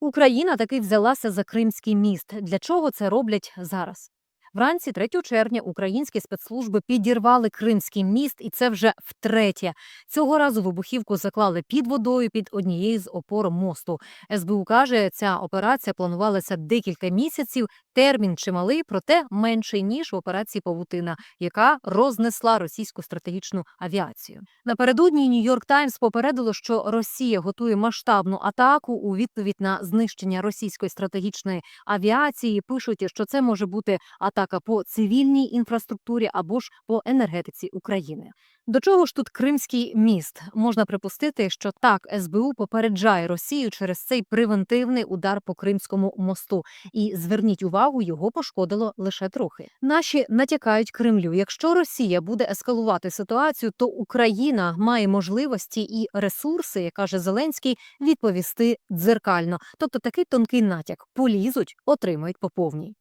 Україна таки взялася за Кримський міст. Для чого це роблять зараз? Вранці 3 червня українські спецслужби підірвали Кримський міст, і це вже втретє. Цього разу вибухівку заклали під водою під однією з опор мосту. СБУ каже, ця операція планувалася декілька місяців. Термін чималий, проте менший ніж в операції Павутина, яка рознесла російську стратегічну авіацію. Напередодні Нью-Йорк Таймс попередило, що Росія готує масштабну атаку у відповідь на знищення російської стратегічної авіації. Пишуть, що це може бути атака по цивільній інфраструктурі або ж по енергетиці України. До чого ж тут Кримський міст? Можна припустити, що так СБУ попереджає Росію через цей превентивний удар по Кримському мосту. І зверніть увагу, його пошкодило лише трохи. Наші натякають Кремлю. Якщо Росія буде ескалувати ситуацію, то Україна має можливості і ресурси, як каже Зеленський, відповісти дзеркально. Тобто такий тонкий натяк полізуть, отримають по повній.